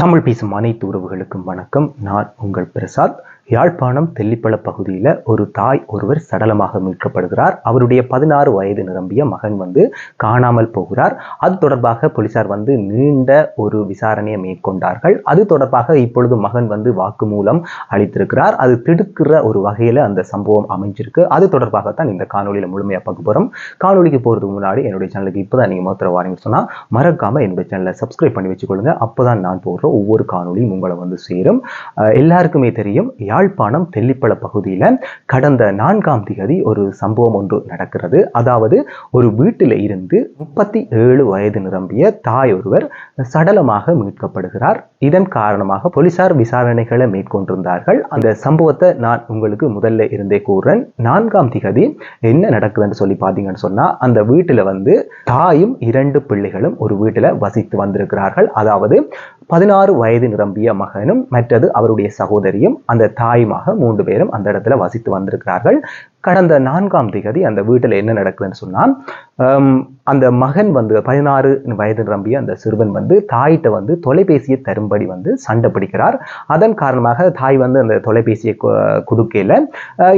தமிழ் பேசும் அனைத்து உறவுகளுக்கும் வணக்கம். நான் உங்கள் பிரசாத். யாழ்ப்பாணம் தெல்லிப்பள பகுதியில் ஒரு தாய் ஒருவர் சடலமாக மீட்கப்படுகிறார். அவருடைய பதினாறு வயது நிரம்பிய மகன் வந்து காணாமல் போகிறார். அது தொடர்பாக போலீசார் வந்து நீண்ட ஒரு விசாரணையை மேற்கொண்டார்கள். அது தொடர்பாக இப்பொழுது மகன் வந்து வாக்குமூலம் அளித்திருக்கிறார். அது திடுக்கிற ஒரு வகையில் அந்த சம்பவம் அமைஞ்சிருக்கு. அது தொடர்பாகத்தான் இந்த காணொலியில் முழுமையாக பார்க்க போகிறோம் காணொலிக்கு போகிறதுக்கு முன்னாடி என்னுடைய சேனலுக்கு இப்போ தான் நீங்கள் மொத்தம் வாரீங்கன்னு சொன்னால் மறக்காமல் என்னுடைய சேனலை சப்ஸ்கிரைப் பண்ணி வச்சுக்கொள்ளுங்க. அப்போ தான் நான் போடுற ஒவ்வொரு காணொலியும் உங்களை வந்து சேரும். எல்லாருக்குமே தெரியும். யாழ்ப்பாணம் தெல்லிப்பள பகுதியில் கடந்த நான்காம் திகதி ஒரு சம்பவம் ஒன்று நடக்கிறது. அதாவது ஒரு வீட்டில் இருந்து முப்பத்தி ஏழு வயது நிரம்பிய தாய் ஒருவர் சடலமாக மீட்கப்படுகிறார். இதன் காரணமாக போலீசார் விசாரணைகளை மேற்கொண்டிருந்தார்கள். அந்த சம்பவத்தை நான் உங்களுக்கு முதல்ல இருந்தே கூறுறேன். நான்காம் திகதி என்ன நடக்குதுன்னு சொல்லி பார்த்தீங்கன்னு சொன்னா அந்த வீட்டில் வந்து தாயும் இரண்டு பிள்ளைகளும் ஒரு வீட்டில் வசித்து வந்திருக்கிறார்கள். அதாவது பதினாறு வயது நிரம்பிய மகனும் மற்றது அவருடைய சகோதரியும் அந்த தாயுமாக மூன்று பேரும் அந்த இடத்துல வசித்து வந்திருக்கிறார்கள். கடந்த நான்காம் திகதி அந்த வீட்டில் என்ன நடக்குதுன்னு சொன்னால் அந்த மகன் வந்து பதினாறு வயது நிரம்பிய அந்த சிறுவன் வந்து தாயிட்ட வந்து தொலைபேசியை தரும்படி வந்து சண்டை பிடிக்கிறார். அதன் காரணமாக தாய் வந்து அந்த தொலைபேசியை கொடுக்கல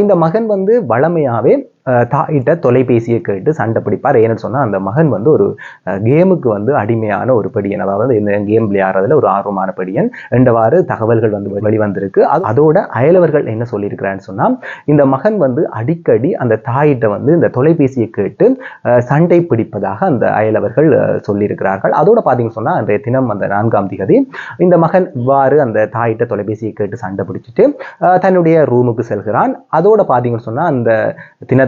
இந்த மகன் வந்து வளமையாகவே தாயிட்ட தொலைபேசியை கேட்டு சண்டை பிடிப்பார். ஏன்னு சொன்னால் அந்த மகன் வந்து ஒரு கேமுக்கு வந்து அடிமையான ஒரு படியன். அதாவது இந்த கேம் விளையாடுறதுல ஒரு ஆர்வமான படியன். என்றவாறு தகவல்கள் வந்து வெளிவந்திருக்கு. அது- அதோட அயலவர்கள் என்ன சொல்லியிருக்கிறான்னு சொன்னால் இந்த மகன் வந்து அடிக்கடி அந்த தாயிட்ட வந்து இந்த தொலைபேசியை கேட்டு சண்டை பிடிப்பதாக அந்த அயலவர்கள் சொல்லியிருக்கிறார்கள். அதோட பார்த்தீங்கன்னு சொன்னால் அந்த தினம் அந்த நான்காம் திகதி இந்த மகன் இவ்வாறு அந்த தாயிட்ட தொலைபேசியை கேட்டு சண்டை பிடிச்சிட்டு தன்னுடைய ரூமுக்கு செல்கிறான். அதோட பார்த்தீங்கன்னு சொன்னால் அந்த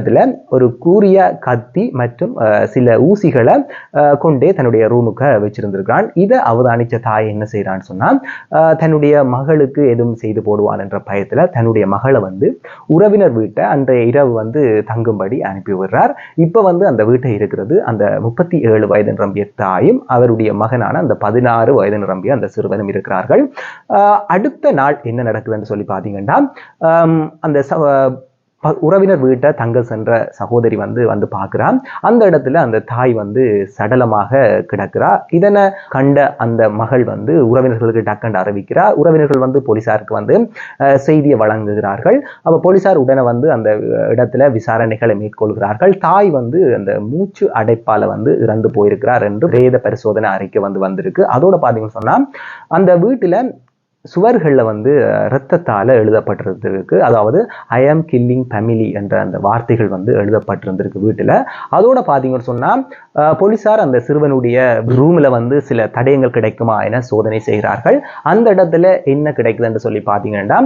இடத்துல ஒரு கூரிய கத்தி மற்றும் சில ஊசிகளை கொண்டே தன்னுடைய ரூமுக்கு வச்சிருந்திருக்கிறான். இதை அவதானிச்ச தாய் என்ன செய்கிறான்னு சொன்னா தன்னுடைய மகளுக்கு எதுவும் செய்து போடுவான் என்ற பயத்துல தன்னுடைய மகளை வந்து உறவினர் வீட்டை அன்றைய இரவு வந்து தங்கும்படி அனுப்பி விடுறார். இப்ப வந்து அந்த வீட்டை இருக்கிறது அந்த முப்பத்தி ஏழு வயது நிரம்பிய தாயும் அவருடைய மகனான அந்த பதினாறு வயது நிரம்பிய அந்த சிறுவனும் இருக்கிறார்கள். ஆஹ் அடுத்த நாள் என்ன நடக்குதுன்னு சொல்லி பார்த்தீங்கன்னா அந்த ச- உறவினர் வீட்டை தங்க சென்ற சகோதரி வந்து வந்து பார்க்குறா. அந்த இடத்துல அந்த தாய் வந்து சடலமாக கிடக்கிறா. இதனை கண்ட அந்த மகள் வந்து உறவினர்களுக்கு டக்கண்டு அறிவிக்கிறா. உறவினர்கள் வந்து போலீசாருக்கு வந்து செய்தியை வழங்குகிறார்கள். அப்போ போலீசார் உடனே வந்து அந்த இடத்துல விசாரணைகளை மேற்கொள்கிறார்கள். தாய் வந்து அந்த மூச்சு அடைப்பால வந்து இறந்து போயிருக்கிறார் என்று பிரேத பரிசோதனை அறிக்கை வந்து வந்திருக்கு. அதோட பார்த்தீங்கன்னு சொன்னால் அந்த வீட்டில் சுவர்களில் வந்து இரத்தத்தால் எழுதப்பட்டிருந்திருக்கு. அதாவது ஐ ஆம் கில்லிங் ஃபேமிலி என்ற அந்த வார்த்தைகள் வந்து எழுதப்பட்டிருந்திருக்கு வீட்டில். அதோட பார்த்தீங்கன்னு சொன்னால் போலீசார் அந்த சிறுவனுடைய ரூமில் வந்து சில தடயங்கள் கிடைக்குமா என சோதனை செய்கிறார்கள். அந்த இடத்துல என்ன கிடைக்குதுன்னு சொல்லி பார்த்தீங்கன்னா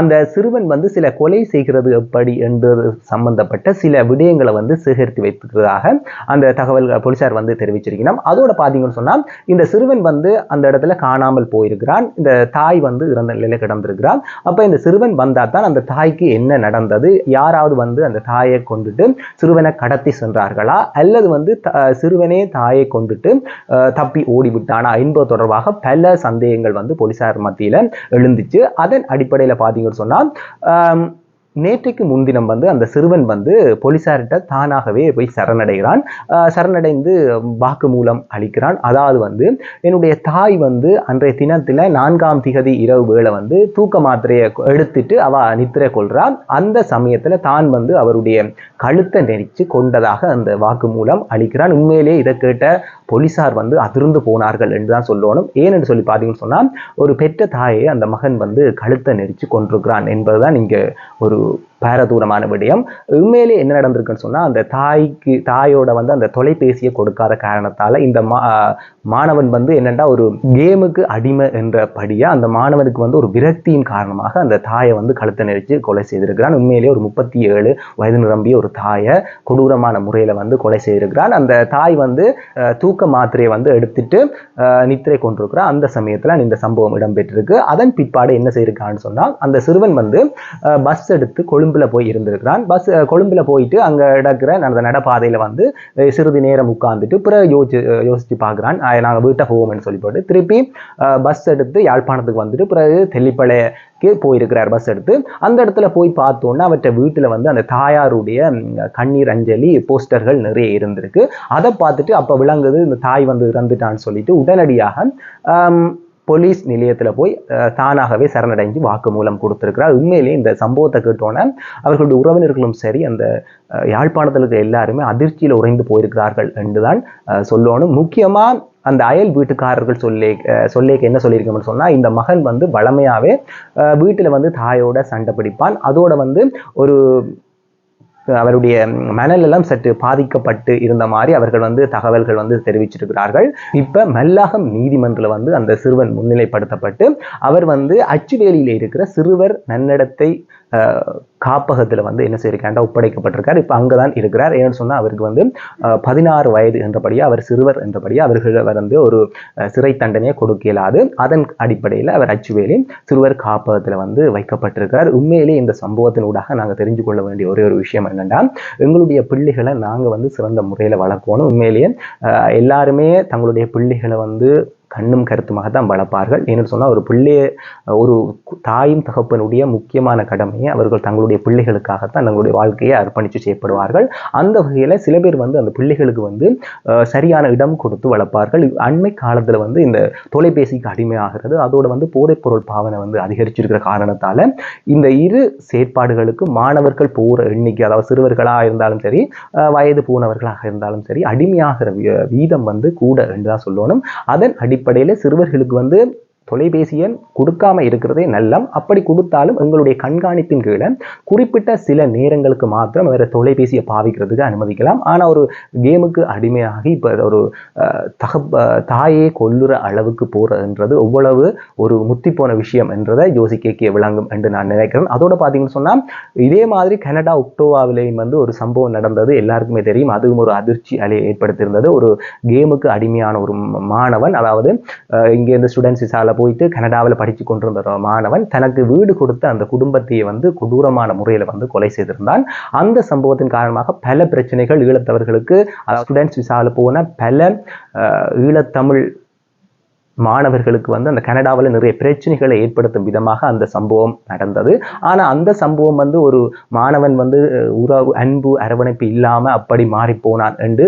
அந்த சிறுவன் வந்து சில கொலை செய்கிறது எப்படி என்றது சம்பந்தப்பட்ட சில விடயங்களை வந்து சேகரித்து வைத்துக்கிறதாக அந்த தகவல் போலீசார் வந்து தெரிவிச்சிருக்கணும் அதோட பார்த்தீங்கன்னு சொன்னால் இந்த சிறுவன் வந்து அந்த இடத்துல காணாமல் போயிருக்கிறான். இந்த தாய் தாய் வந்து இறந்த நிலையில கிடந்திருக்கிறான் அப்போ இந்த சிறுவன் வந்தா தான் அந்த தாய்க்கு என்ன நடந்தது? யாராவது வந்து அந்த தாயை கொண்டுட்டு சிறுவனை கடத்தி சென்றார்களா? அல்லது வந்து த- சிறுவனே தாயை கொண்டுட்டு அஹ், தப்பி ஓடிவிட்டானா? என்பது தொடர்பாக பல சந்தேகங்கள் வந்து போலீசார் மத்தியில் எழுந்துச்சு. அதன் அடிப்படையில் பார்த்தீங்கன்னு சொன்னால் நேற்றைக்கு முன்தினம் வந்து அந்த சிறுவன் வந்து போலீஸார்கிட்ட தானாகவே போய் சரணடைகிறான். சரணடைந்து சரணடைந்து வாக்குமூலம் அளிக்கிறான். அதாவது வந்து என்னுடைய தாய் வந்து அன்றைய தினத்தில் நான்காம் திகதி இரவு வேளை வந்து தூக்க மாத்திரையை எடுத்துட்டு அவ நித்திரை கொள்றான். அந்த சமயத்தில் தான் வந்து அவருடைய கழுத்தை நெரிச்சு கொண்டதாக அந்த வாக்கு மூலம் அளிக்கிறான். உண்மையிலேயே இதை கேட்ட போலீசார் வந்து அதிர்ந்து போனார்கள் என்று தான் சொல்லணும். ஏனென்று சொல்லி பார்த்தீங்கன்னு சொன்னால் ஒரு பெற்ற தாயை அந்த மகன் வந்து கழுத்தை நெரிச்சு கொண்டிருக்கிறான் என்பதுதான் இங்கே ஒரு to பாரதூரமான விடயம். உண்மையிலே என்ன நடந்திருக்குன்னு சொன்னால் அந்த தாய்க்கு தாயோட வந்து அந்த தொலைபேசியை கொடுக்காத காரணத்தால் இந்த மா மாணவன் வந்து என்னென்னா ஒரு கேமுக்கு அடிமை என்ற படியாக அந்த மாணவனுக்கு வந்து ஒரு விரக்தியின் காரணமாக அந்த தாயை வந்து கழுத்தை நெரிச்சு கொலை செய்திருக்கிறான். உண்மையிலேயே ஒரு முப்பத்தி ஏழு வயது நிரம்பிய ஒரு தாயை கொடூரமான முறையில் வந்து கொலை செய்திருக்கிறான். அந்த தாய் வந்து தூக்க மாத்திரையை வந்து எடுத்துட்டு நித்திரை கொண்டிருக்கிறான். அந்த சமயத்தில் இந்த சம்பவம் இடம்பெற்றிருக்கு. அதன் பிற்பாடு என்ன செய்யிருக்கான்னு சொன்னால் அந்த சிறுவன் வந்து பஸ் எடுத்து கொழும்பு கொழும்புல போய் இருந்திருக்கிறான். பஸ் கொழும்பில் போயிட்டு அங்கே நடக்கிற அந்த நடப்பாதையில் வந்து சிறிது நேரம் உட்கார்ந்துட்டு பிறகு யோசிச்சு யோசித்து யோசிச்சு பார்க்குறான். நாங்கள் வீட்டை போவோம்னு சொல்லி போட்டு திருப்பி பஸ் எடுத்து யாழ்ப்பாணத்துக்கு வந்துட்டு பிறகு தெல்லிப்பளைக்கு போயிருக்கிறார் பஸ் எடுத்து. அந்த இடத்துல போய் பார்த்தோன்னா அவற்றை வீட்டில் வந்து அந்த தாயாருடைய கண்ணீர் அஞ்சலி போஸ்டர்கள் நிறைய இருந்திருக்கு. அதை பார்த்துட்டு அப்போ விளங்குது இந்த தாய் வந்து இறந்துட்டான்னு சொல்லிட்டு உடனடியாக போலீஸ் நிலையத்தில் போய் தானாகவே சரணடைஞ்சு வாக்குமூலம் கொடுத்துருக்கிறார். உண்மையிலேயே இந்த சம்பவத்தை கேட்டோன்னே அவர்களுடைய உறவினர்களும் சரி அந்த யாழ்ப்பாணத்தில் இருக்க எல்லாருமே அதிர்ச்சியில் உறைந்து போயிருக்கிறார்கள் என்றுதான் தான் சொல்லணும். முக்கியமாக அந்த அயல் வீட்டுக்காரர்கள் சொல்லி சொல்லேக்கு என்ன சொல்லியிருக்கோம்னு சொன்னால் இந்த மகன் வந்து வளமையாகவே வீட்டில் வந்து தாயோட சண்டை பிடிப்பான். அதோட வந்து ஒரு அவருடைய மனநலம் சற்று பாதிக்கப்பட்டு இருந்த மாதிரி அவர்கள் வந்து தகவல்கள் வந்து தெரிவிச்சிருக்கிறார்கள். இப்ப மல்லாகம் நீதிமன்றில் வந்து அந்த சிறுவன் முன்னிலைப்படுத்தப்பட்டு அவர் வந்து அச்சுவேலியில் இருக்கிற சிறுவர் நன்னடத்தை அஹ், காப்பகத்தில் வந்து என்ன செய்யிருக்காண்டா ஒப்படைக்கப்பட்டிருக்கார். இப்போ அங்கே தான் இருக்கிறார். ஏன்னு சொன்னால் அவருக்கு வந்து பதினாறு வயது என்றபடியே அவர் சிறுவர் என்றபடியாக அவர்கள் வந்து ஒரு சிறை தண்டனையை கொடுக்க இயலாது அதன் அடிப்படையில் அவர் அச்சுவேலி சிறுவர் காப்பகத்தில் வந்து வைக்கப்பட்டிருக்கிறார். உண்மையிலே இந்த சம்பவத்தினூடாக நாங்கள் தெரிஞ்சு கொள்ள வேண்டிய ஒரே ஒரு விஷயம் என்னென்னா எங்களுடைய பிள்ளைகளை நாங்கள் வந்து சிறந்த முறையில் வளர்க்கணும். உண்மையிலேயே எல்லாருமே தங்களுடைய பிள்ளைகளை வந்து கண்ணும் கருத்துமாக தான் வளர்ப்பார்கள். ஏன்னு சொன்னால் ஒரு பிள்ளைய ஒரு தாயும் தகப்பனுடைய முக்கியமான கடமையை அவர்கள் தங்களுடைய பிள்ளைகளுக்காகத்தான் தங்களுடைய வாழ்க்கையை அர்ப்பணித்து செய்யப்படுவார்கள் அந்த வகையில் சில பேர் வந்து அந்த பிள்ளைகளுக்கு வந்து சரியான இடம் கொடுத்து வளர்ப்பார்கள். அண்மை காலத்தில் வந்து இந்த தொலைபேசிக்கு அடிமையாகிறது. அதோடு வந்து போதைப்பொருள் பாவனை வந்து அதிகரிச்சிருக்கிற காரணத்தால் இந்த இரு செயற்பாடுகளுக்கு மாணவர்கள் போகிற எண்ணிக்கை அதாவது சிறுவர்களாக இருந்தாலும் சரி வயது போனவர்களாக இருந்தாலும் சரி அடிமையாகிற வீ- வீதம் வந்து கூட என்று தான் சொல்லணும். அதன் அடி அடிப்படையில் சிறுவர்களுக்கு வந்து தொலைபேசியை கொடுக்காம இருக்கிறதே நல்லம். அப்படி கொடுத்தாலும் எங்களுடைய கண்காணிப்பின் கீழே குறிப்பிட்ட சில நேரங்களுக்கு மாத்திரம் வேறு தொலைபேசியை பாவிக்கிறதுக்கு அனுமதிக்கலாம். ஆனால் ஒரு கேமுக்கு அடிமையாகி இப்போ ஒரு தகப்ப தாயே கொல்லுற அளவுக்கு போகிறதுன்றது எவ்வளவு ஒரு முத்தி போன விஷயம் என்றதை யோசிக்க விளங்கும் என்று நான் நினைக்கிறேன். அதோட பார்த்தீங்கன்னு சொன்னால் இதே மாதிரி கனடா ஒக்டோவாவிலேயும் வந்து ஒரு சம்பவம் நடந்தது. எல்லாருக்குமே தெரியும். அதுவும் ஒரு அதிர்ச்சி அலையை ஏற்படுத்தியிருந்தது. ஒரு கேமுக்கு அடிமையான ஒரு மாணவன் அதாவது இங்கேருந்து இங்க ஸ்டூடெண்ட்ஸ் இசால போயிட்டு கனடாவில் படித்து கொண்டிருந்த மாணவன் தனக்கு வீடு கொடுத்த அந்த குடும்பத்தையே வந்து கொடூரமான முறையில் வந்து கொலை செய்திருந்தான். அந்த சம்பவத்தின் காரணமாக பல பிரச்சனைகள் ஈழத்தவர்களுக்கு அதாவது ஸ்டூடெண்ட்ஸ் விசாவில் போன பல ஈழத்தமிழ் மாணவர்களுக்கு வந்து அந்த கனடாவில் நிறைய பிரச்சனைகளை ஏற்படுத்தும் விதமாக அந்த சம்பவம் நடந்தது. ஆனால் அந்த சம்பவம் வந்து ஒரு மாணவன் வந்து உறவு அன்பு அரவணைப்பு இல்லாமல் அப்படி மாறி போனான் என்று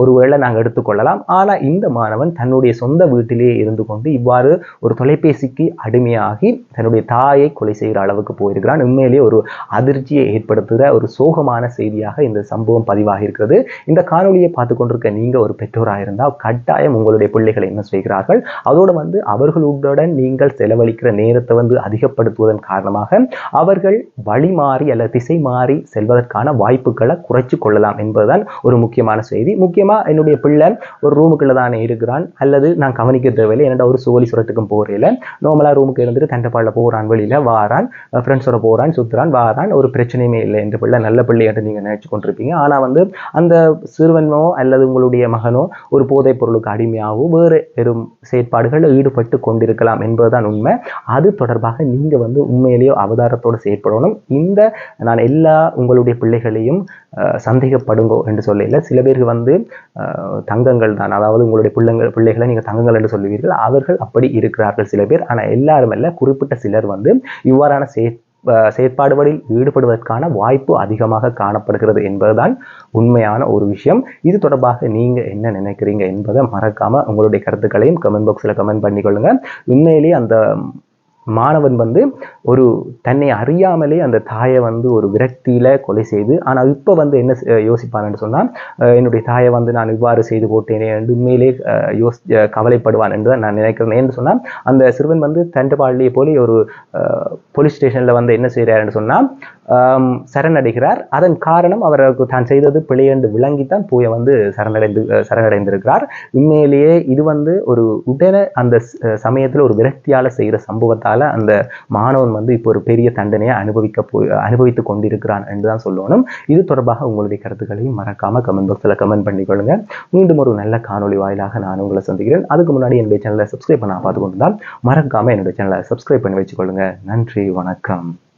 ஒருவேளை நாங்கள் எடுத்துக்கொள்ளலாம். ஆனால் இந்த மாணவன் தன்னுடைய சொந்த வீட்டிலேயே இருந்து கொண்டு இவ்வாறு ஒரு தொலைபேசிக்கு அடிமையாகி தன்னுடைய தாயை கொலை செய்கிற அளவுக்கு போயிருக்கிறான். உண்மையிலேயே ஒரு அதிர்ச்சியை ஏற்படுத்துகிற ஒரு சோகமான செய்தியாக இந்த சம்பவம் பதிவாகி இருக்கிறது இந்த காணொலியை பார்த்து கொண்டிருக்க நீங்கள் ஒரு பெற்றோராக இருந்தால் கட்டாயம் உங்களுடைய பிள்ளைகளை என்ன செய்கிறார்கள்? அதோடு வந்து அவர்களுடன் நீங்கள் செலவழிக்கிற நேரத்தை வந்து அதிகப்படுத்துவதன் காரணமாக அவர்கள் வழி மாறி அல்லது திசை மாறி செல்வதற்கான வாய்ப்புகளை குறைச்சு கொள்ளலாம் என்பதுதான் ஒரு முக்கியமான செய்தி. முக்கியமாக என்னுடைய பிள்ளை ஒரு ரூமுக்குள்ளே தானே இருக்கிறான். அல்லது நான் கவனிக்க தேவையில்லை என்னடா ஒரு சோழி சுரத்துக்கும் போறையில நார்மலா ரூமுக்கு இருந்துட்டு தண்டப்பாடில் போறான் வெளியில் வாரான் ஃப்ரெண்ட்ஸோட போறான் சுத்துறான் வாரான். ஒரு பிரச்சனையுமே இல்லை. இந்த பிள்ளை நல்ல பிள்ளை என்று நீங்க நினைச்சு கொண்டிருப்பீங்க. ஆனா வந்து அந்த சிறுவனோ அல்லது உங்களுடைய மகனோ ஒரு போதைப் பொருளுக்கு அடிமையாகவோ வேறு பெரும் செயற்பாடுகளில் ஈடுபட்டு கொண்டிருக்கலாம் என்பதுதான் உண்மை. அது தொடர்பாக நீங்க வந்து உண்மையிலேயே அவதாரத்தோடு செயற்படணும். இந்த நான் எல்லா உங்களுடைய பிள்ளைகளையும் அஹ், சந்தேகப்படுங்கோ என்று சொல்லல சில பேருக்கு வந்து தங்கங்கள் தான். அதாவது உங்களுடைய பிள்ளைங்கள் பிள்ளைகளை நீங்க தங்கங்கள் என்று சொல்லுவீர்கள். அவர்கள் அப்படி இருக்கிறார்கள் சில பேர். ஆனால் எல்லாரும் இல்லை குறிப்பிட்ட சிலர் வந்து இவ்வாறான செய செயற்பாடுகளில் ஈடுபடுவதற்கான வாய்ப்பு அதிகமாக காணப்படுகிறது என்பதுதான் உண்மையான ஒரு விஷயம். இது தொடர்பாக நீங்க என்ன நினைக்கிறீங்க என்பதை மறக்காம உங்களுடைய கருத்துக்களையும் கமெண்ட் பாக்ஸில் கமெண்ட் பண்ணிக்கொள்ளுங்கள் உண்மையிலேயே அந்த மாணவன் வந்து ஒரு தன்னை அறியாமலே அந்த தாயை வந்து ஒரு விரக்தியில் கொலை செய்து ஆனால் இப்போ வந்து என்ன செ- யோசிப்பான்னு சொன்னால் என்னுடைய தாயை வந்து நான் இவ்வாறு செய்து போட்டேனே என்று உண்மையிலே யோசி கவலைப்படுவான் என்று தான் நான் நினைக்கிறேன் என்று சொன்னால் அந்த சிறுவன் வந்து தண்டபாளியை போல ஒரு போலீஸ் ஸ்டேஷனில் வந்து என்ன செய்கிறாருன்னு சொன்னால் சரணடைகிறார். அதன் காரணம் அவருக்கு தான் செய்தது பிழை என்று விளங்கித்தான் பூயை வந்து சரணடைந்து சரணடைந்திருக்கிறார். உண்மையிலேயே இது வந்து ஒரு உடனே அந்த சமயத்தில் ஒரு விரக்தியால் செய்கிற சம்பவத்தால் அந்த மாணவன் வந்து இப்போ ஒரு பெரிய தண்டனையை அனுபவிக்க போய் அனுபவித்துக் கொண்டிருக்கிறான் என்று தான் சொல்லணும். இது தொடர்பாக உங்களுடைய கருத்துக்களையும் மறக்காமல் கமெண்ட் பாக்ஸில் கமெண்ட் பண்ணிக்கொள்ளுங்க. மீண்டும் ஒரு நல்ல காணொளி வாயிலாக நான் உங்களை சந்திக்கிறேன். அதுக்கு முன்னாடி என்னுடைய சேனலை சப்ஸ்கிரைப் பண்ண பார்த்து கொண்டு மறக்காமல் என்னுடைய சேனலை சப்ஸ்கிரைப் பண்ணி வச்சுக்கொள்ளுங்க. நன்றி வணக்கம்.